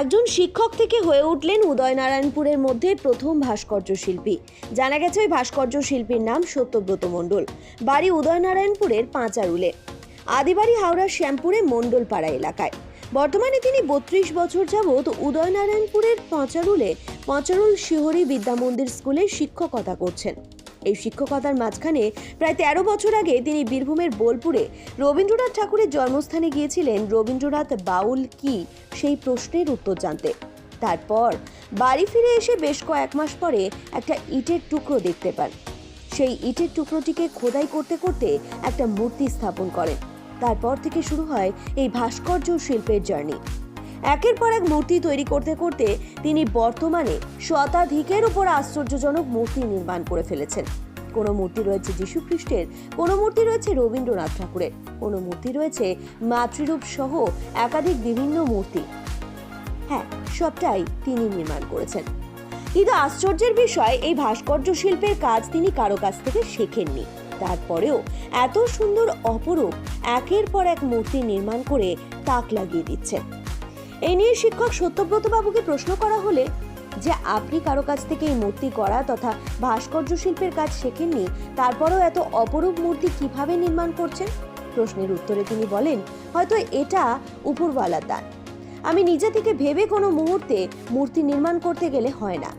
একজন শিক্ষক থেকে হয়ে উঠলেন উদয়নারায়ণপুরের মধ্যে প্রথম ভাস্কর্য শিল্পী। জানা গেছে ওই ভাস্কর্য শিল্পীর নাম সত্যব্রত মণ্ডল। বাড়ি উদয়নারায়ণপুরের পাঁচারুলে। আদিবাড়ি হাওড়ার শ্যামপুরে মণ্ডলপাড়া এলাকায়। বর্তমানে তিনি বত্রিশ বছর যাবৎ উদয়নারায়ণপুরের পাঁচারুলে পাঁচারুল শিহরি বিদ্যামন্দির স্কুলে শিক্ষকতা করছেন। এই শিক্ষকতার মাঝখানে প্রায় তেরো বছর আগে তিনি বীরভূমের বোলপুরে রবীন্দ্রনাথ ঠাকুরের জন্মস্থানে গিয়েছিলেন। রবীন্দ্রনাথ বাউল কি? সেই প্রশ্নের উত্তর জানতে। তারপর বাড়ি ফিরে এসে বেশ কয়েক মাস পরে একটা ইটের টুকরো দেখতে পান। সেই ইটের টুকরোটিকে খোদাই করতে করতে একটা মূর্তি স্থাপন করেন। তারপর থেকে শুরু হয় এই ভাস্কর্য শিল্পের জার্নি। একের পর এক মূর্তি তৈরি করতে করতে তিনি বর্তমানে শতাধিকের উপর আশ্চর্যজনক মূর্তি নির্মাণ করে ফেলেছেন। কোনো মূর্তি রয়েছে খ্রিস্টের কোনো মূর্তি রয়েছে রবীন্দ্রনাথ ঠাকুরের, কোনো মূর্তি রয়েছে মাতৃরূপ সহ একাধিক বিভিন্ন মূর্তি। হ্যাঁ সবটাই তিনি নির্মাণ করেছেন। কিন্তু আশ্চর্যের বিষয়, এই ভাস্কর্য শিল্পের কাজ তিনি কারও কাছ থেকে শেখেননি। তারপরেও এত সুন্দর অপরূপ একের পর এক মূর্তি নির্মাণ করে তাক লাগিয়ে দিচ্ছেন। এই নিয়ে শিক্ষক সত্যব্রত বাবুকে প্রশ্ন করা হলে, যে আপনি কারও কাছ থেকে এই মূর্তি করা তথা ভাস্কর্য শিল্পের কাজ শেখেননি, তারপরেও এত অপরূপ মূর্তি কীভাবে নির্মাণ করছেন? প্রশ্নের উত্তরে তিনি বলেন, হয়তো এটা উপরওয়ালার দান আমি নিজে থেকে ভেবে কোনো মুহূর্তে মূর্তি নির্মাণ করতে গেলে হয় না।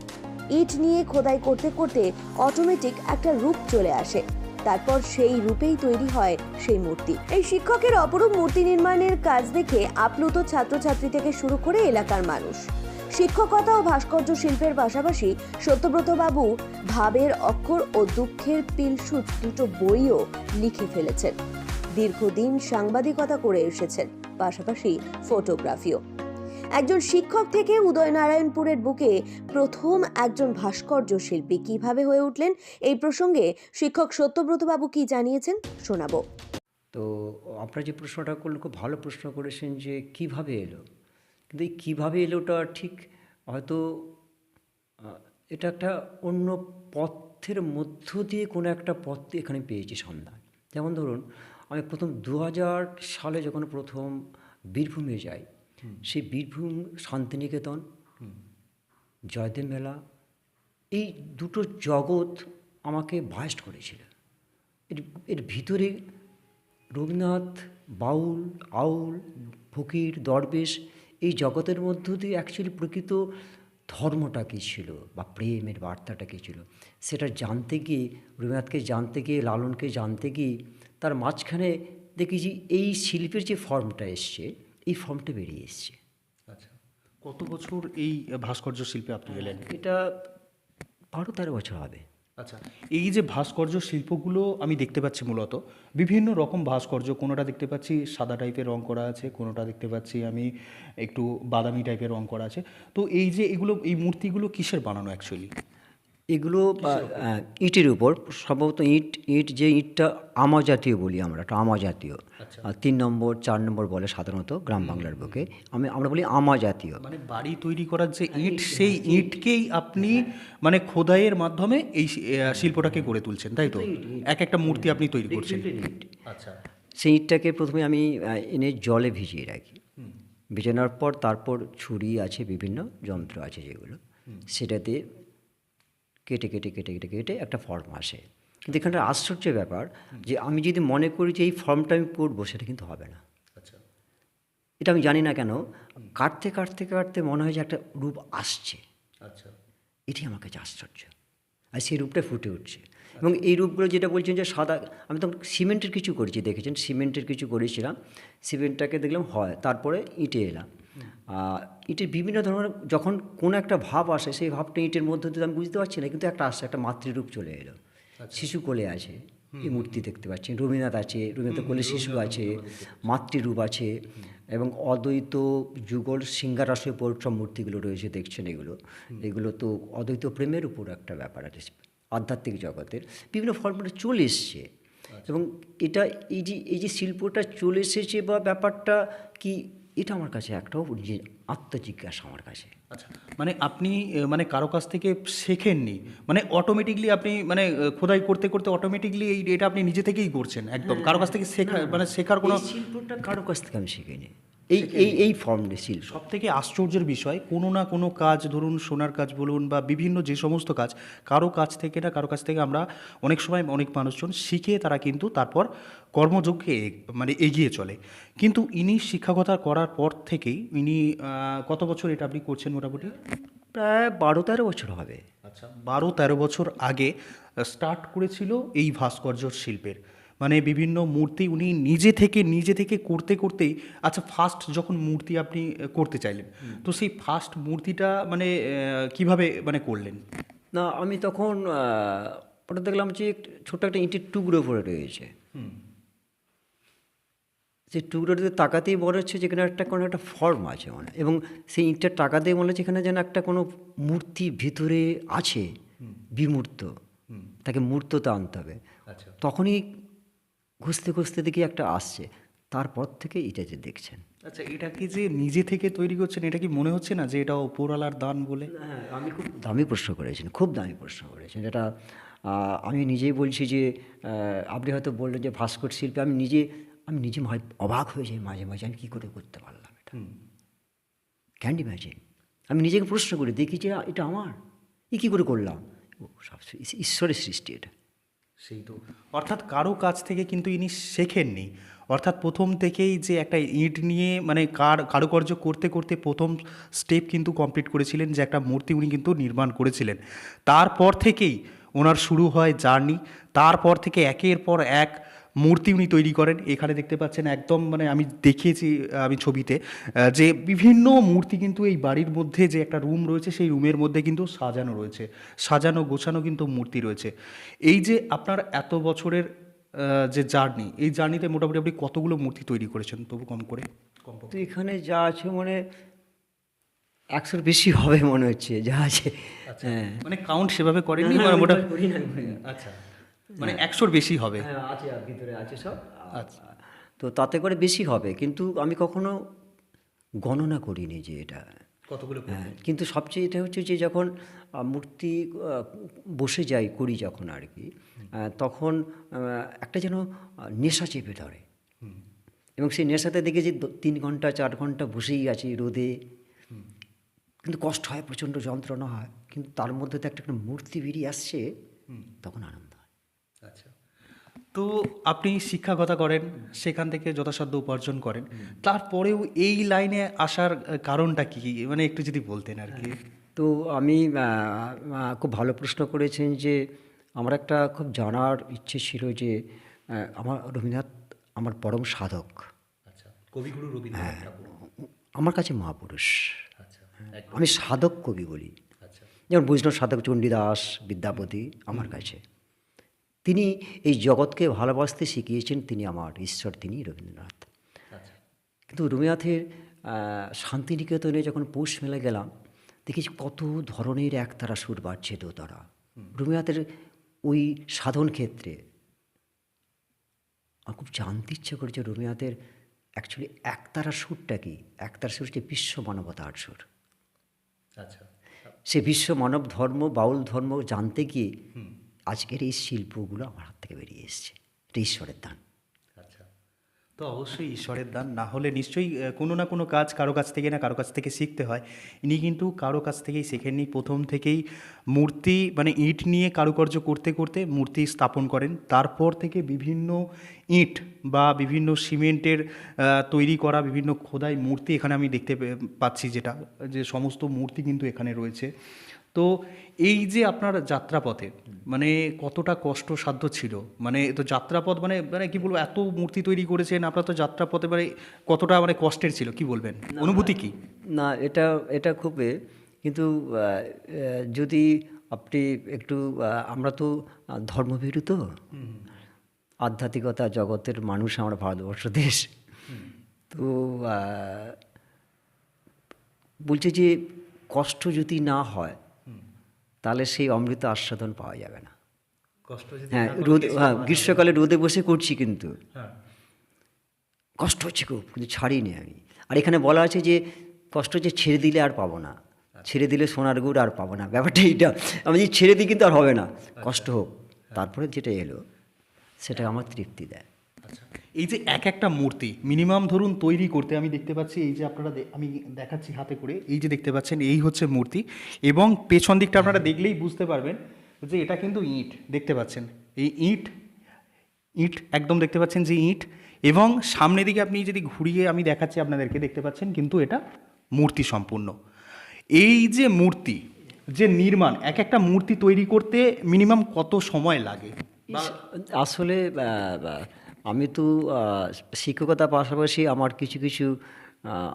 ইট নিয়ে খোদাই করতে করতে অটোমেটিক একটা রূপ চলে আসে। তারপর সেই রূপেই তৈরি হয় সেই মূর্তি। এই শিক্ষকের অপরূপ মূর্তি নির্মাণের কাজ দেখে আপ্লুত ছাত্রছাত্রী থেকে শুরু করে এলাকার মানুষ। শিক্ষকতা ও ভাস্কর্য শিল্পের পাশাপাশি সত্যব্রত বাবু ভাবের অক্ষর ও দুঃখের পিলসুট দুটো বইও লিখে ফেলেছেন। দীর্ঘদিন সাংবাদিকতা করে এসেছেন, পাশাপাশি ফটোগ্রাফিও। একজন শিক্ষক থেকে উদয়নারায়ণপুরের বুকে প্রথম একজন ভাস্কর্য শিল্পী কীভাবে হয়ে উঠলেন? এই প্রসঙ্গে শিক্ষক সত্যব্রত বাবু কি জানিয়েছেন শোনাবো। তো আপনার যে প্রশ্নটা করলেন, খুব ভালো প্রশ্ন করেছেন যে কীভাবে এলো? কিন্তু এই কীভাবে এলোটা ঠিক হয়তো এটা একটা অন্য পথের মধ্য দিয়ে কোনো একটা পথ এখানে পেয়েছি সন্ধান। যেমন ধরুন, আমি প্রথম দু হাজার সালে যখন প্রথম বীরভূমে যাই সেই বীরভূম শান্তিনিকেতন জয়দেব মেলা এই দুটো জগৎ আমাকে বাস্ট করেছিল। এর এর ভিতরে রবীন্দ্রনাথ বাউল আউল ফকির দরবেশ এই জগতের মধ্য দিয়ে অ্যাকচুয়ালি প্রকৃত ধর্মটা কী ছিল বা প্রেমের বার্তাটা কী ছিল সেটা জানতে গিয়ে রবীন্দ্রনাথকে জানতে গিয়ে লালনকে জানতে গিয়ে তার মাঝখানে দেখি যে এই শিল্পের যে ফর্মটা এসছে এই ফর্মটা বেরিয়ে এসছে। আচ্ছা কত বছর এই ভাস্কর্য শিল্পে আপনি গেলেন এটা বারো তেরো বছর হবে। আচ্ছা এই যে ভাস্কর্য শিল্পগুলো আমি দেখতে পাচ্ছি মূলত বিভিন্ন রকম ভাস্কর্য কোনোটা দেখতে পাচ্ছি সাদা টাইপের রং করা আছে কোনোটা দেখতে পাচ্ছি আমি একটু বাদামি টাইপের রং করা আছে। তো এই যে এগুলো এই মূর্তিগুলো কিসের বানানো অ্যাকচুয়ালি এগুলো ইটের উপর সম্ভবত ইট ইট যে ইটটা আমা জাতীয় বলি আমরা একটা আমা জাতীয় আর তিন নম্বর চার নম্বর বলে সাধারণত গ্রাম বাংলার বুকে। আমি আমরা বলি আমা জাতীয় মানে বাড়ি তৈরি করার যে ইট সেই ইটকেই আপনি মানে খোদাইয়ের মাধ্যমে এই শিল্পটাকে গড়ে তুলছেন তাই তো? এক একটা মূর্তি আপনি তৈরি করছেন। আচ্ছা। সেই ইটটাকে প্রথমে আমি এনে জলে ভিজিয়ে রাখি। ভিজানোর পর তারপর ছুরি আছে বিভিন্ন যন্ত্র আছে যেগুলো। সেটাতে কেটে কেটে কেটে কেটে কেটে একটা ফর্ম আসে। কিন্তু এখানটা আশ্চর্যের ব্যাপার যে আমি যদি মনে করি যে এই ফর্মটা আমি করব সেটা কিন্তু হবে না। আচ্ছা। এটা আমি জানি না কেন কাটতে কাটতে কাটতে মনে হয় যে একটা রূপ আসছে। আচ্ছা। এটি আমার কাছে আশ্চর্য। আর সেই রূপটা ফুটে উঠছে। এবং এই রূপগুলো যেটা বলছেন যে সাদা আমি তখন সিমেন্টের কিছু করেছি দেখেছেন? সিমেন্টের কিছু করেছিলাম সিমেন্টটাকে দেখলাম হয় তারপরে ইটে এলাম। ইটের বিভিন্ন ধরনের যখন কোনো একটা ভাব আসে সেই ভাবটা ইটের মধ্যে দিয়ে আমি বুঝতে পারছি না কিন্তু একটা আসছে একটা মাতৃরূপ চলে এলো। শিশু কোলে আছে এই মূর্তি দেখতে পাচ্ছেন রবীন্দ্রনাথ আছে রবীন্দ্রনাথ কোলে শিশু আছে মাতৃরূপ আছে এবং অদ্বৈত যুগল সিঙ্গারাসের উপর সব মূর্তিগুলো রয়েছে দেখছেন এগুলো। এগুলো তো অদ্বৈত প্রেমের উপর একটা ব্যাপার আছে আধ্যাত্মিক জগতের। বিভিন্ন ফর্মুলা চলে এসছে। এবং এটা এই যে এই যে শিল্পটা চলে এসেছে বা ব্যাপারটা কি এটা আমার কাছে একটাও যে আত্মজিজ্ঞাসা আমার কাছে। আচ্ছা মানে আপনি মানে কারও কাছ থেকে শেখেননি মানে অটোমেটিকলি আপনি মানে খোদাই করতে করতে অটোমেটিকলি এই এটা আপনি নিজে থেকেই করছেন একদম। কারও কাছ থেকে শেখা মানে শেখার কোনো শিল্পটা কারও কাছ থেকে আমি শিখিনি। এই এই এই ফর্ম শিল্প সব থেকে আশ্চর্যের বিষয় কোনো না কোনো কাজ ধরুন সোনার কাজ বলুন বা বিভিন্ন যে সমস্ত কাজ কারও কাছ থেকে না কারও কাছ থেকে আমরা অনেক সময় অনেক মানুষজন শিখে তারা কিন্তু তারপর কর্মযোগ্যে মানে এগিয়ে চলে। কিন্তু ইনি শিক্ষকতা করার পর থেকেই ইনি কত বছর এটা আপনি করছেন মোটামুটি? প্রায় বারো তেরো বছর হবে। আচ্ছা বারো তেরো বছর আগে স্টার্ট করেছিল এই ভাস্কর্য শিল্পের। মানে বিভিন্ন মূর্তি উনি নিজে থেকে নিজে থেকে করতে করতেই আচ্ছা ফার্স্ট যখন মূর্তি আপনি করতে চাইলেন তো সেই ফার্স্ট মূর্তিটা মানে কীভাবে মানে করলেন? না আমি তখন ওটা দেখলাম যে ছোট্ট একটা ইঁটের টুকরো পড়ে রয়েছে। সেই টুকরোটাতে তাকাতেই মনে হচ্ছে যেখানে একটা কোনো একটা ফর্ম আছে মানে এবং সেই ইঁটটার তাকাতেই মনে হচ্ছে এখানে যেন একটা কোনো মূর্তি ভিতরে আছে বিমূর্ত। তাকে মূর্ততা আনতে হবে। আচ্ছা। তখনই ঘুষতে ঘুষতে দেখি একটা আসছে। তারপর থেকে এটা যে দেখছেন। আচ্ছা এটা কি যে নিজে থেকে তৈরি করছেন? এটা কি মনে হচ্ছে না যে এটা ওপরওয়ালার দান বলে? হ্যাঁ আমি খুব দামি প্রশ্ন করেছেন খুব দামি প্রশ্ন করেছেন। আহ, আমি নিজেই বলছি যে আপনি হয়তো বললেন যে ভাস্কর শিল্পী আমি নিজে আমি নিজে অবাক হয়ে যাই মাঝে মাঝে আমি কী করে করতে পারলাম এটা? ক্যান ইম্যাজিন আমি নিজেকে প্রশ্ন করি দেখি যে এটা আমার এ কী করে করলাম? ও সব ঈশ্বরের সৃষ্টি এটা। সেই তো অর্থাৎ কারও কাছ থেকে কিন্তু ইনি শেখেননি। অর্থাৎ প্রথম থেকেই যে একটা ইট নিয়ে মানে কার, কারুকার্য করতে করতে প্রথম স্টেপ কিন্তু কমপ্লিট করেছিলেন যে একটা মূর্তি উনি কিন্তু নির্মাণ করেছিলেন। তারপর থেকেই ওনার শুরু হয় জার্নি। তারপর থেকে একের পর এক মূর্তি উনি তৈরি করেন। এখানে দেখতে পাচ্ছেন একদম মানে আমি দেখিয়েছি আমি ছবিতে যে বিভিন্ন মূর্তি কিন্তু এই বাড়ির মধ্যে যে একটা রুম রয়েছে সেই রুমের মধ্যে কিন্তু সাজানো রয়েছে। সাজানো গোছানো কিন্তু মূর্তি রয়েছে। এই যে আপনার এত বছরের যে জার্নি এই জার্নিতে মোটামুটি আপনি কতগুলো মূর্তি তৈরি করেছেন? তবু কম করে কম এখানে যা আছে মানে একশোর বেশি হবে মনে হচ্ছে যা আছে। হ্যাঁ। মানে কাউন্ট সেভাবে করেননি? না, মানে। আচ্ছা। মানে একশোর বেশি হবে। হ্যাঁ আছে আর ভিতরে আছে সব। তো তাতে করে বেশি হবে কিন্তু আমি কখনো গণনা করিনি যে এটা। কতগুলো হ্যাঁ কিন্তু সবচেয়ে এটা হচ্ছে যে যখন মূর্তি বসে যাই করি যখন আর কি তখন একটা যেন নেশা চেপে ধরে। এবং সেই নেশাতে দেখে যে তিন ঘণ্টা চার ঘণ্টা বসেই আছি রোদে। কিন্তু কষ্ট হয় প্রচণ্ড যন্ত্রণা হয় কিন্তু তার মধ্যে তো একটা একটা মূর্তি বেরিয়ে আসছে তখন আনন্দ। আচ্ছা তো আপনি শিক্ষাগতা করেন সেখান থেকে যথাসাধ্য উপার্জন করেন। তারপরেও এই লাইনে আসার কারণটা কি? মানে একটু যদি বলতেন আর কি। তো আমি খুব ভালো প্রশ্ন করেছেন যে আমার একটা খুব জানার ইচ্ছে ছিল যে আমার রবীন্দ্রনাথ আমার পরম সাধক। আচ্ছা কবিগুরু রবীন্দ্রনাথ আমার কাছে মহাপুরুষ। আচ্ছা আমি সাধক কবি বলি। আচ্ছা। যেমন বৈষ্ণব সাধক চণ্ডীদাস বিদ্যাপতি আমার কাছে। তিনি এই জগৎকে ভালোবাসতে শিখিয়েছেন তিনি আমার ঈশ্বর তিনি রবীন্দ্রনাথ। আচ্ছা। কিন্তু রবীন্দ্রনাথের শান্তিনিকেতনে যখন পৌষ মেলে গেলাম দেখেছি কত ধরনের একতারা সুর বাজছে দোতারা রবীন্দ্রনাথের ওই সাধন ক্ষেত্রে আমার খুব জানতে ইচ্ছে করেছে রবীন্দ্রনাথের অ্যাকচুয়ালি একতারা সুরটা কি? একতারা সুর হচ্ছে বিশ্ব মানবতার সুর। আচ্ছা। সে বিশ্ব মানব ধর্ম বাউল ধর্ম জানতে গিয়ে আজকের এই শিল্পগুলো আমার হাত থেকে বেরিয়ে এসছে। এটা ঈশ্বরের দান। আচ্ছা। তো অবশ্যই ঈশ্বরের দান। না হলে নিশ্চয়ই কোনো না কোনো কাজ কারও কাছ থেকে না কারও কাছ থেকে শিখতে হয়। ইনি কিন্তু কারও কাছ থেকেই শেখেননি। প্রথম থেকেই মূর্তি মানে ইট নিয়ে কারুকার্য করতে করতে মূর্তি স্থাপন করেন। তারপর থেকে বিভিন্ন ইট বা বিভিন্ন সিমেন্টের তৈরি করা বিভিন্ন খোদাই মূর্তি এখানে আমি দেখতে পাচ্ছি যেটা, যে সমস্ত মূর্তি কিন্তু এখানে রয়েছে। তো এই যে আপনার যাত্রাপথে মানে কতটা কষ্টসাধ্য ছিল? মানে তো যাত্রাপথ মানে মানে কি বলব এত মূর্তি তৈরি করেছেন আপনার তো যাত্রাপথে মানে কতটা মানে কষ্টের ছিল কি বলবেন? অনুভূতি কি? না এটা এটা খুবই কিন্তু যদি আপনি একটু আমরা তো ধর্মভীরু তো। আধ্যাত্মিকতা জগতের মানুষ আমরা ভারতবর্ষ দেশ। তো বলছে যে কষ্ট যদি না হয় তাহলে সেই অমৃত আস্বাদন পাওয়া যাবে না। কষ্ট হ্যাঁ রোদ হ্যাঁ গ্রীষ্মকালে রোদে বসে করছি কিন্তু। কষ্ট হচ্ছে খুব কিন্তু ছাড়িনি আমি। আর এখানে বলা আছে যে কষ্ট যে ছেড়ে দিলে আর পাবো না। ছেড়ে দিলে সোনার গুড় আর পাবো না। ব্যাপারটা এইটা। আমি যদি ছেড়ে দিই কিন্তু আর হবে না। কষ্ট হোক। তারপরে যেটা এলো সেটা আমার তৃপ্তি দেয়। আচ্ছা এই যে এক একটা মূর্তি মিনিমাম ধরুন তৈরি করতে আমি দেখতে পাচ্ছি, এই যে আপনারা আমি দেখাচ্ছি হাতে করে, এই যে দেখতে পাচ্ছেন, এই হচ্ছে মূর্তি এবং পেছন দিকটা আপনারা দেখলেই বুঝতে পারবেন যে এটা কিন্তু ইট, দেখতে পাচ্ছেন। এই ইট ইট একদম দেখতে পাচ্ছেন যে ইট এবং সামনের দিকে আপনি যদি ঘুরিয়ে আমি দেখাচ্ছি আপনাদেরকে, দেখতে পাচ্ছেন কিন্তু এটা মূর্তি সম্পূর্ণ। এই যে মূর্তি, যে নির্মাণ, এক একটা মূর্তি তৈরি করতে মিনিমাম কত সময় লাগে? আসলে আমি তো আহ, শিক্ষকতার পাশাপাশি আমার কিছু কিছু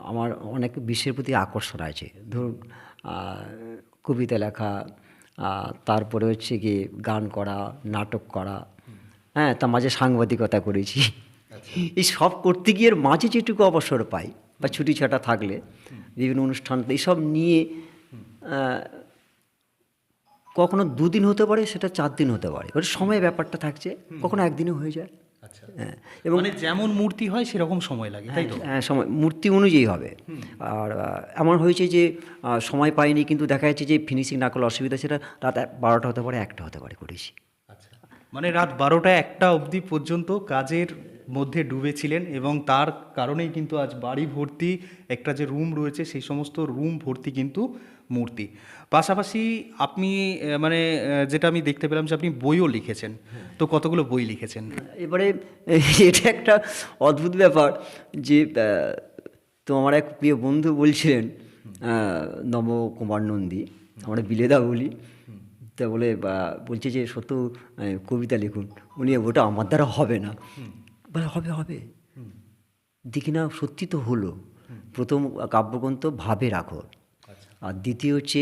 আমার অনেক বিশ্বের প্রতি আকর্ষণ আছে। ধরুন কবিতা লেখা তারপরে হচ্ছে কি গান করা নাটক করা হ্যাঁ তার মাঝে সাংবাদিকতা করেছি। এই সব করতে গিয়ে মাঝে যেটুকু অবসর পাই বা ছুটি ছাটা থাকলে বিভিন্ন অনুষ্ঠান এইসব নিয়ে কখনো দুদিন হতে পারে সেটা চার দিন হতে পারে। এবার সময় ব্যাপারটা থাকছে কখনো একদিনও হয়ে যায়। এবং মানে যেমন মূর্তি হয় সেরকম সময় লাগে তাই তো? হ্যাঁ সময় মূর্তি অনুযায়ী হবে। আর এমন হয়েছে যে সময় পাইনি কিন্তু দেখা যাচ্ছে যে ফিনিশিং না করলে অসুবিধা সেটা রাত বারোটা হতে পারে একটা হতে পারে করেছি। আচ্ছা। মানে রাত বারোটা একটা অবধি পর্যন্ত কাজের মধ্যে ডুবেছিলেন এবং তার কারণেই কিন্তু আজ বাড়ি ভর্তি একটা যে রুম রয়েছে সেই সমস্ত রুম ভর্তি কিন্তু মূর্তি। পাশাপাশি আপনি মানে যেটা আমি দেখতে পেলাম যে আপনি বইও লিখেছেন। তো কতগুলো বই লিখেছেন? এবারে এটা একটা অদ্ভুত ব্যাপার যে তো আমার এক প্রিয় বন্ধু বলছিলেন নব কুমার নন্দী, আমরা বিলেদা বলি। তা বলে বলছে যে, সত্য কবিতা লিখুন। উনি ওটা আমার দ্বারা হবে না। বলে, হবে হবে। দেখি না, সত্যি তো হলো। প্রথম কাব্যগ্রন্থ ভাবে রাখো। আর দ্বিতীয় হচ্ছে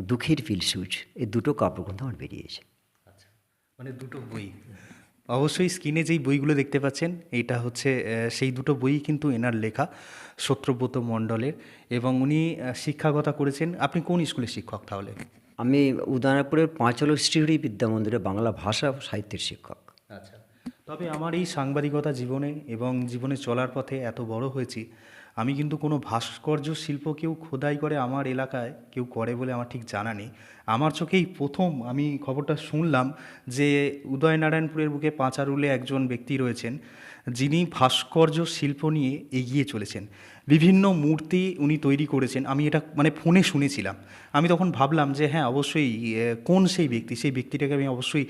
দুঃখের ফিলসুচ এই দুটো কাব্যগ্রন্থ আমার বেরিয়েছে। আচ্ছা মানে দুটো বই। অবশ্যই স্ক্রিনে যেই বইগুলো দেখতে পাচ্ছেন এইটা হচ্ছে সেই দুটো বই কিন্তু এনার লেখা সত্যব্রত মণ্ডলের। এবং উনি শিক্ষাগতা করেছেন। আপনি কোন স্কুলের শিক্ষক তাহলে? আমি উদয়নাপুরের পাঁচলো শ্রীহরি বিদ্যা মন্দিরে বাংলা ভাষা ও সাহিত্যের শিক্ষক। আচ্ছা তবে আমার এই সাংবাদিকতা জীবনে এবং জীবনে চলার পথে এত বড় হয়েছি আমি কিন্তু কোনো ভাস্কর্য শিল্প কেউ খোদাই করে আমার এলাকায় কেউ করে বলে আমার ঠিক জানা নেই। আমার চোখেই প্রথম আমি খবরটা শুনলাম যে উদয়নারায়ণপুরের বুকে পাঁচারুলে একজন ব্যক্তি রয়েছেন যিনি ভাস্কর্য শিল্প নিয়ে এগিয়ে চলেছেন। বিভিন্ন মূর্তি উনি তৈরি করেছেন আমি এটা মানে ফোনে শুনেছিলাম। আমি তখন ভাবলাম যে হ্যাঁ অবশ্যই কোন সেই ব্যক্তি? সেই ব্যক্তিটাকে আমি অবশ্যই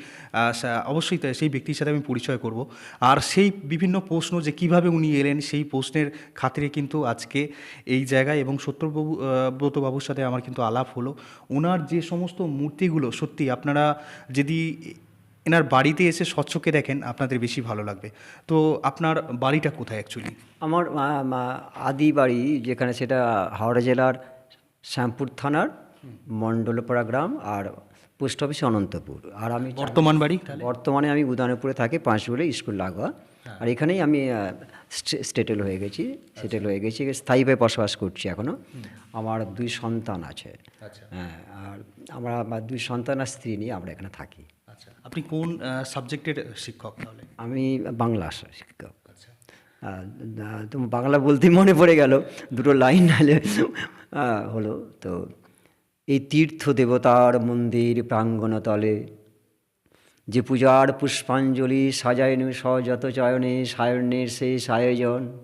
অবশ্যই সেই ব্যক্তির সাথে আমি পরিচয় করব। আর সেই বিভিন্ন প্রশ্ন যে কীভাবে উনি এলেন সেই প্রশ্নের খাতিরে কিন্তু আজকে এই জায়গায় এবং সত্যব্রবু আহ, সাথে আমার কিন্তু আলাপ হলো। ওনার যে সমস্ত মূর্তিগুলো সত্যি আপনারা যদি এনার বাড়িতে এসে স্বচ্ছকে দেখেন আপনাদের বেশি ভালো লাগবে। তো আপনার বাড়িটা কোথায় অ্যাকচুয়ালি আমার আদি বাড়ি যেখানে সেটা হাওড়া জেলার শ্যামপুর থানার মণ্ডলপাড়া গ্রাম আর পোস্ট অফিস অনন্তপুর। আর আমি বর্তমান বাড়ি? বর্তমানে আমি উদয়নপুরে থাকি পাঁচগুলো স্কুল লাগোয়া। আর এখানেই আমি স্টেটেল হয়ে গেছি সেটেল হয়ে গেছি স্থায়ীভাবে বসবাস করছি এখনও আমার দুই সন্তান আছে। আচ্ছা। হ্যাঁ আর আমরা আমার দুই সন্তান আর স্ত্রী নিয়ে আমরা এখানে থাকি। আচ্ছা আপনি কোন সাবজেক্টের শিক্ষক তাহলে? আমি বাংলা শিক্ষক। আচ্ছা। তো বাংলা বলতেই মনে পড়ে গেল দুটো লাইন নাহলে হলো তো এই তীর্থ দেবতার মন্দির প্রাঙ্গণতলে যে পূজার পুষ্পাঞ্জলি সাজায়নু সযত চয়নে সায়নের শেষ আয়োজন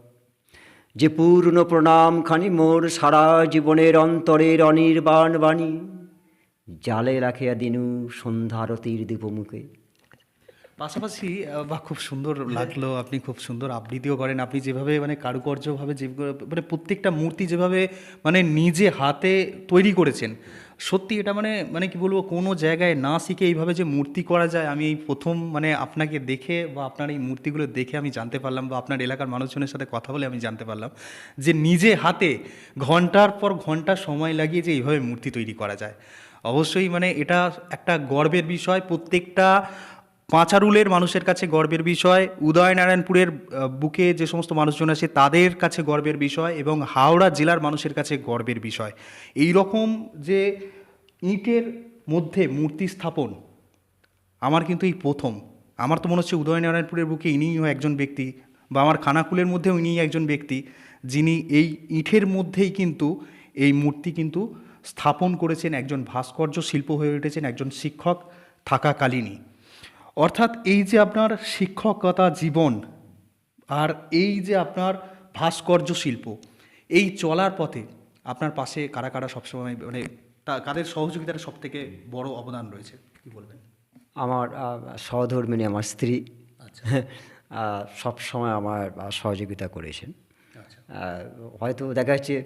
যে পূর্ণ প্রণাম খানি মোর সারা জীবনের অন্তরের অনির্বাণ বাণী, জালে রাখিয়া দিনু সন্ধ্যারতির দীপমুখে। পাশাপাশি বা খুব সুন্দর লাগল আপনি খুব সুন্দর আবৃত্তিও করেন। আপনি যেভাবে মানে কারুকার্যভাবে যে মানে প্রত্যেকটা মূর্তি যেভাবে মানে নিজে হাতে তৈরি করেছেন সত্যি এটা মানে মানে কি বলব কোনো জায়গায় না শিখে এইভাবে যে মূর্তি করা যায় আমি এই প্রথম মানে আপনাকে দেখে বা আপনার এই মূর্তিগুলো দেখে আমি জানতে পারলাম বা আপনার এলাকার মানুষজনের সাথে কথা বলে আমি জানতে পারলাম যে নিজে হাতে ঘণ্টার পর ঘণ্টা সময় লাগিয়ে যে এইভাবে মূর্তি তৈরি করা যায়। অবশ্যই মানে এটা একটা গর্বের বিষয় প্রত্যেকটা পাঁচারুলের মানুষের কাছে গর্বের বিষয়, উদয়নারায়ণপুরের বুকে যে সমস্ত মানুষজন আছে তাদের কাছে গর্বের বিষয় এবং হাওড়া জেলার মানুষের কাছে গর্বের বিষয়। এই রকম যে ইটের মধ্যে মূর্তি স্থাপন, আমার কিন্তু এই প্রথম। আমার তো মনে হচ্ছে উদয়নারায়ণপুরের বুকে ইনিও একজন ব্যক্তি বা আমার খানাকুলের মধ্যেও ইনি একজন ব্যক্তি যিনি এই ইটের মধ্যেই কিন্তু এই মূর্তি কিন্তু স্থাপন করেছেন একজন ভাস্কর্য শিল্প হয়ে উঠেছেন একজন শিক্ষক থাকাকালীনই। অর্থাৎ এই যে আপনার শিক্ষকতা জীবন আর এই যে আপনার ভাস্কর্য শিল্প এই চলার পথে আপনার পাশে কারা কারা সবসময় মানে কাদের সহযোগিতার সব থেকে বড় অবদান রয়েছে কি বলবেন? আমার আহ, সহধর্মিণী আমার স্ত্রী সব সময় আমার সহযোগিতা করেছেন। আচ্ছা। হয়তো দেখা যাচ্ছে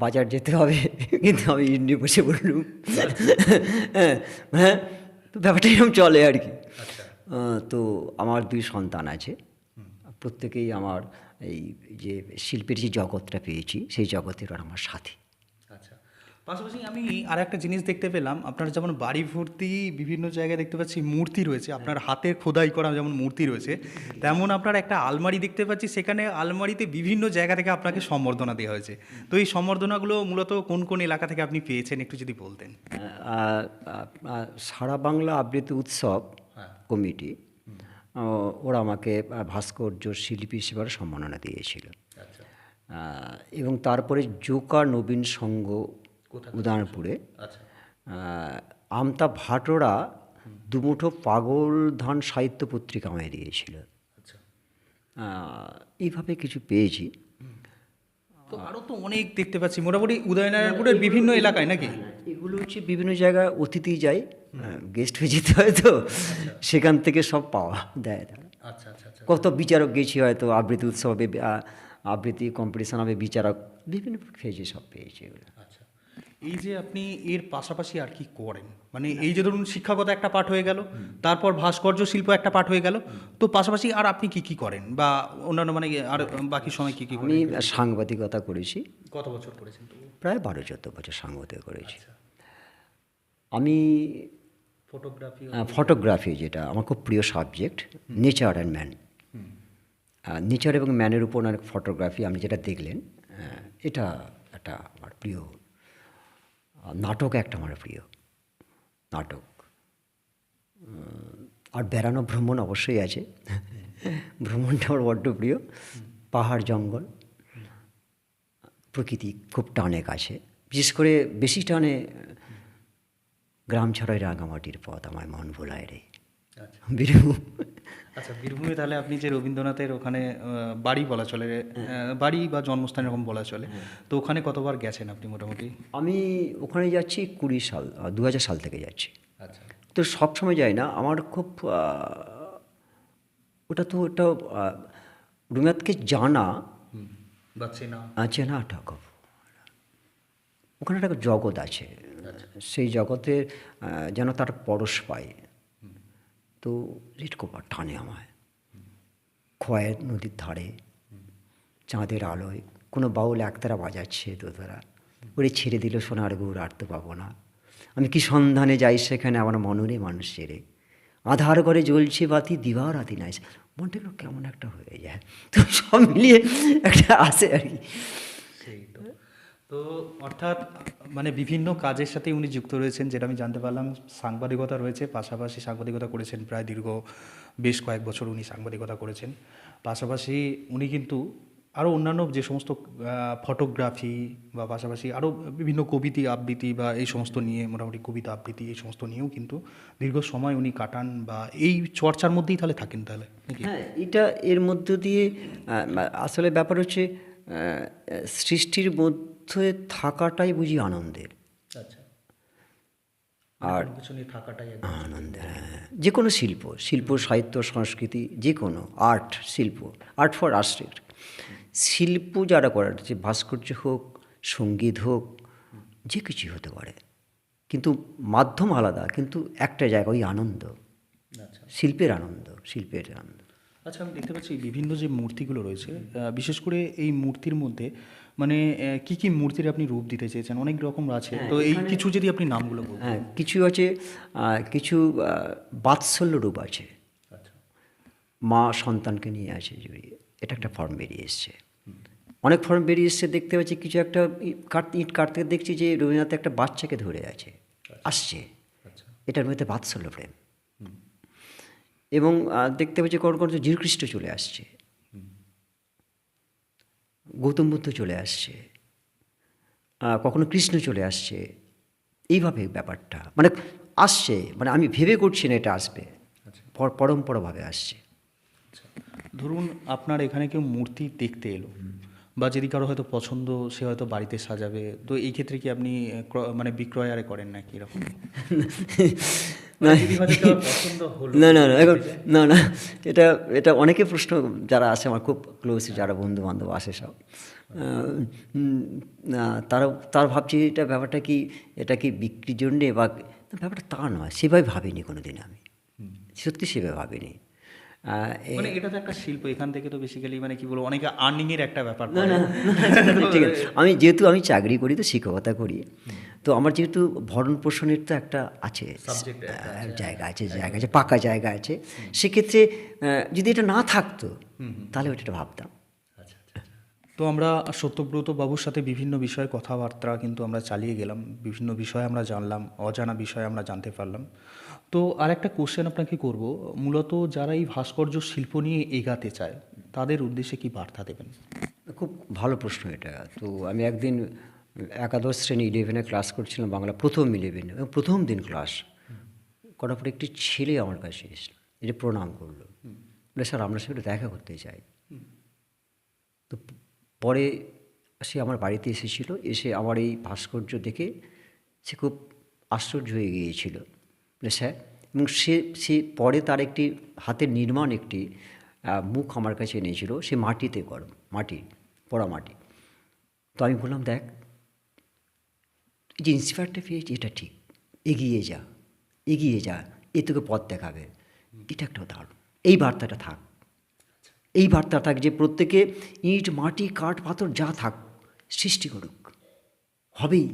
বাজার যেতে হবে কিন্তু আমি ইন্ডি বসে বললুম হ্যাঁ হ্যাঁ তো ব্যাপারটা এরকম চলে আর কি। আচ্ছা তো আমার দুই সন্তান আছে। প্রত্যেকেই আমার এই যে শিল্পের যে জগৎটা পেয়েছি সেই জগতের ওরা আমার সাথী। আচ্ছা পাশাপাশি আমি আর একটা জিনিস দেখতে পেলাম আপনার যেমন বাড়ি ভর্তি বিভিন্ন জায়গায় দেখতে পাচ্ছি মূর্তি রয়েছে আপনার হাতের খোদাই করা যেমন মূর্তি রয়েছে তেমন আপনার একটা আলমারি দেখতে পাচ্ছি সেখানে আলমারিতে বিভিন্ন জায়গা থেকে আপনাকে সম্বর্ধনা দেওয়া হয়েছে। তো এই সম্বর্ধনাগুলো মূলত কোন কোন এলাকা থেকে আপনি পেয়েছেন একটু যদি বলতেন। আহ, সারা বাংলা আবৃত্তি উৎসব কমিটি ওরা আমাকে ভাস্কর্য শিল্পী হিসেবে সম্মাননা দিয়েছিল। আচ্ছা। এবং তারপরে জোকা নবীন সংঘ উদয়নপুরে আচ্ছা। আমতা ভাটোরা দুমুঠো পাগল ধান সাহিত্য পত্রিকা আমায় দিয়েছিল। আচ্ছা। এইভাবে কিছু পেয়েছি। তো আরও তো অনেক দেখতে পাচ্ছি। মোটামুটি উদয়নারায়ণপুরের বিভিন্ন এলাকায় নাকি? এগুলো হচ্ছে বিভিন্ন জায়গায় অতিথি যায়। গেস্ট হয়ে যেতে হয় তো সেখান থেকে সব পাওয়া দেয় তারা আচ্ছা আচ্ছা আচ্ছা। কত বিচারক গেছি হয়তো আবৃত্তি উৎসবে আবৃত্তি কম্পিটিশন হবে বিচারক বিভিন্ন পেয়েছি সব পেয়েছি এগুলো। আচ্ছা। এই যে আপনি এর পাশাপাশি আর কি করেন? মানে এই যে ধরুন শিক্ষাগত একটা পাঠ হয়ে গেল তারপর ভাস্কর্য শিল্প একটা পাঠ হয়ে গেল তো পাশাপাশি আর আপনি কি কি করেন? বা অন্যান্য মানে আর বাকি সময় কি কি আমি সাংবাদিকতা করেছি। কত বছর করেছেন প্রায় বারো চোদ্দ বছর সাংবাদিক করেছি। আমি ফটোগ্রাফি ফটোগ্রাফি যেটা আমার খুব প্রিয় subject nature and man nature এবং ম্যানের উপর অনেক ফটোগ্রাফি আপনি যেটা দেখলেন এটা একটা আমার প্রিয় নাটক একটা আমার প্রিয় নাটক। আর বেড়ানো ভ্রমণ অবশ্যই আছে ভ্রমণটা আমার বড্ড প্রিয়। পাহাড় জঙ্গল প্রকৃতি খুব টানে কাছে। বিশেষ করে বেশি টানে গ্রাম ছাড়াই রাঙামাটির পথ আমার মন ভোলায় রে। আচ্ছা। বীরভূম। আচ্ছা বীরভূমে তাহলে আপনি যে রবীন্দ্রনাথের ওখানে বাড়ি বলা চলে বাড়ি বা জন্মস্থান এরকম বলা চলে তো ওখানে কতবার গেছেন আপনি মোটামুটি? আমি ওখানে যাচ্ছি কুড়ি সাল দু হাজার সাল থেকে যাচ্ছি। আচ্ছা। তো সব সময় যাই না আমার খুব ওটা তো ওটা রবীন্দ্রনাথকে জানা। বা চেনা। ওটা খুব ওখানে একটা জগৎ আছে সেই জগতে যেন তার পরশ পায়। তো রেট কোপার টানে আমায়। খোয়াই নদীর ধারে, চাঁদের আলোয়, কোনো বাউল একতারা বাজাচ্ছে দোতারা ওরে ছেড়ে দিল সোনার গৌর, আর তো পাবো না। আমি কি সন্ধানে যাই সেখানে, আমার মননে মানুষ ছেড়ে আধার করে জ্বলছে বাতি, দিবার রাতি নাই। মনটা কেমন একটা হয়ে যায়। তো সব মিলিয়ে একটা আসে আর কি। তো অর্থাৎ মানে বিভিন্ন কাজের সাথে উনি যুক্ত রয়েছেন, যেটা আমি জানতে পারলাম, সাংবাদিকতা রয়েছে, পাশাপাশি সাংবাদিকতা করেছেন প্রায় দীর্ঘ বেশ কয়েক বছর উনি সাংবাদিকতা করেছেন। পাশাপাশি উনি কিন্তু আরও অন্যান্য যে সমস্ত ফটোগ্রাফি বা পাশাপাশি আরও বিভিন্ন কবিতা আবৃত্তি বা এই সমস্ত নিয়ে, মোটামুটি কবিতা আবৃত্তি, এই সমস্ত নিয়েও কিন্তু দীর্ঘ সময় উনি কাটান বা এই চর্চার মধ্যেই তাহলে থাকেন তাহলে হ্যাঁ এটা এর মধ্য দিয়ে আসলে ব্যাপার হচ্ছে সৃষ্টির মধ্যে থাকাটাই বুঝি আনন্দের। আচ্ছা। আর আনন্দের হ্যাঁ। যে কোনো শিল্প শিল্প সাহিত্য সংস্কৃতি যে কোনো আর্ট শিল্প আর্ট ফর আর্ট শিল্প যারা করার যে ভাস্কর্য হোক সংগীত হোক যে কিছু হতে পারে। কিন্তু মাধ্যম আলাদা কিন্তু একটা জায়গা ওই আনন্দ। আচ্ছা। শিল্পের আনন্দ শিল্পের আনন্দ। আচ্ছা আমি দেখতে পাচ্ছি বিভিন্ন যে মূর্তিগুলো রয়েছে বিশেষ করে এই মূর্তির মধ্যে মানে কি কি মূর্তির আপনি রূপ দিতে চেয়েছেন? অনেক রকম আছে। তো এই কিছু যদি আপনি নামগুলো বলুন হ্যাঁ কিছু আছে কিছু বাৎসল্য রূপ আছে। আচ্ছা। মা সন্তানকে নিয়ে আছে জড়িয়ে এটা একটা ফর্ম বেরিয়ে এসছে। অনেক ফর্ম বেরিয়ে এসছে দেখতে পাচ্ছি কিছু একটা কাট ইট কাটতে দেখছি যে রবীন্দ্রনাথ একটা বাচ্চাকে ধরে আছে আসছে। আচ্ছা। এটার মধ্যে বাৎসল্য প্রেম। এবং দেখতে পাচ্ছি কোন কোন যীশুখ্রিস্ট চলে আসছে। গৌতম বুদ্ধ চলে আসছে। কখনো কৃষ্ণ চলে আসছে। এইভাবে ব্যাপারটা মানে আসছে মানে আমি ভেবে করছি না এটা আসবে। আচ্ছা। পর- পরম্পরাভাবে আসছে। আচ্ছা। ধরুন আপনার এখানে কেউ মূর্তি দেখতে এলো বা যদি কারও হয়তো পছন্দ সে হয়তো বাড়িতে সাজাবে তো এই ক্ষেত্রে কি আপনি মানে বিক্রয় আরে করেন নাকি এরকম? না না না না এখন না না এটা এটা অনেকে প্রশ্ন যারা আছে আমার খুব ক্লোজ যারা বন্ধু বান্ধব আসে সব তারা তার ভাবছি এটা ব্যাপারটা কি এটা কি বিক্রির জন্যে বা ব্যাপারটা তা নয় সেভাবে ভাবিনি কোনো দিন আমি সত্যি সেভাবে ভাবিনি মানে এটা তো একটা শিল্প এখান থেকে তো বেসিক্যালি মানে কি বলব অনেকে আর্নিং এর একটা ব্যাপার না না ঠিক আছে আমি যেহেতু আমি চাকরি করি তো শিক্ষকতা করি তো আমার যেহেতু ভরণ পোষণের তো একটা আছে জায়গা আছে জায়গা আছে পাকা জায়গা আছে। সেক্ষেত্রে যদি এটা না থাকতো তাহলে ওটা ভাবতাম। তো আমরা সত্যব্রত বাবুর সাথে বিভিন্ন বিষয়ে কথাবার্তা কিন্তু আমরা চালিয়ে গেলাম। বিভিন্ন বিষয়ে আমরা জানলাম অজানা বিষয়ে আমরা জানতে পারলাম। তো আর একটা কোশ্চেন আপনাকে করব। মূলত যারা এই ভাস্কর্য শিল্প নিয়ে এগাতে চায় তাদের উদ্দেশ্যে কি বার্তা দেবেন? খুব ভালো প্রশ্ন এটা। তো আমি একদিন একাদশ শ্রেণি ইলেভেনে ক্লাস করছিলাম, বাংলা প্রথম ইলেভেনে এবং প্রথম দিন ক্লাস করার পরে একটি ছেলে আমার কাছে এসল এটা প্রণাম করল। বলে, স্যার, আমরা একটু দেখা করতে চাই। তো পরে সে আমার বাড়িতে এসেছিল, এসে আমার এই ভাস্কর্য দেখে সে খুব আশ্চর্য হয়ে গিয়েছিল। বলে, স্যার, এবং সে সে পরে তার একটি হাতের নির্মাণ একটি মুখ আমার কাছে এনেছিল, সে মাটিতে গরম মাটি, পড়া মাটি। তো আমি বললাম, দেখ যে ইন্সপায়ারটা পেয়েছি এটা ঠিক। এগিয়ে যা এগিয়ে যা, এ তোকে পথ দেখাবে। এটা একটা দারুণ। এই বার্তাটা থাক। এই বার্তা থাক যে প্রত্যেকে ইট, মাটি, কাঠ, পাথর যা থাক, সৃষ্টি করুক। হবেই।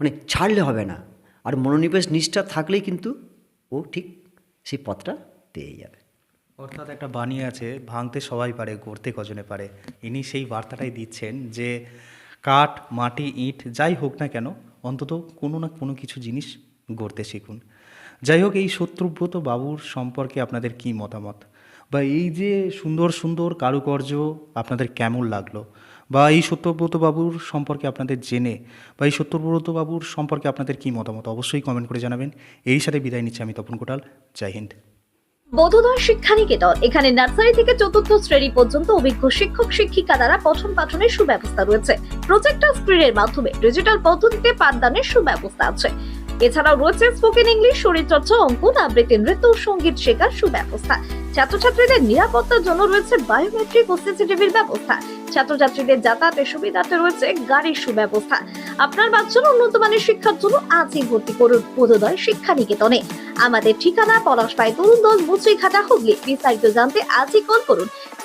মানে ছাড়লে হবে না। আর মনোনিবেশ নিষ্ঠা থাকলেই কিন্তু ও ঠিক সেই পথটা পেয়ে যাবে। অর্থাৎ একটা বাণী আছে, ভাঙতে সবাই পারে, গড়তে কজনে পারে। ইনি সেই বার্তাটাই দিচ্ছেন যে কাঠ, মাটি, ইট, যাই হোক না কেন অন্তত কোনো না কোনো কিছু জিনিস গড়তে শিখুন। যাই হোক, এই শত্রুব্রত বাবুর সম্পর্কে আপনাদের কি মতামত? বা এই যে সুন্দর সুন্দর কারুকার্য আপনাদের কেমন লাগল? বা এই সত্যব্রত বাবুর সম্পর্কে আপনাদের জেনে, বা এই সত্যব্রত বাবুর সম্পর্কে আপনাদের কি মতামত? অবশ্যই কমেন্ট করে জানাবেন। এই সাথে বিদায় নিচ্ছি আমি তপন কোটাল। জয় হিন্দ। বোধোদয় শিক্ষা নিকেতন এখানে নার্সারি থেকে চতুর্থ শ্রেণি পর্যন্ত অভিজ্ঞ শিক্ষক, শিক্ষিকা দ্বারা পঠন পাঠনের সুব্যবস্থা রয়েছে। প্রজেক্টর স্ক্রিনের মাধ্যমে ডিজিটাল পদ্ধতিতে পাঠদানের সুব্যবস্থা আছে। এছাড়াও রয়েছে স্পোকেন ইংলিশ শরীরচর্চা, অঙ্কন, আবৃত্তি, নৃত্য সংগীত শেখার সুব্যবস্থা। ছাত্রছাত্রীদের নিরাপত্তার জন্য রয়েছে বায়োমেট্রিক ও সিসিটিভির ব্যবস্থা। ছাত্রছাত্রীদের যাতায়াতের সুবিধাতে রয়েছে গাড়ির সুব্যবস্থা। আপনার বাচ্চার উন্নত মানের শিক্ষার জন্য আজই ভর্তি করুন বোধোদয় শিক্ষা নিকেতনে। আমাদের ঠিকানা পলাশপাই তরুণ দল মুচড়িঘাটা হুগলি। বিস্তারিত জানতে আজই কল করুন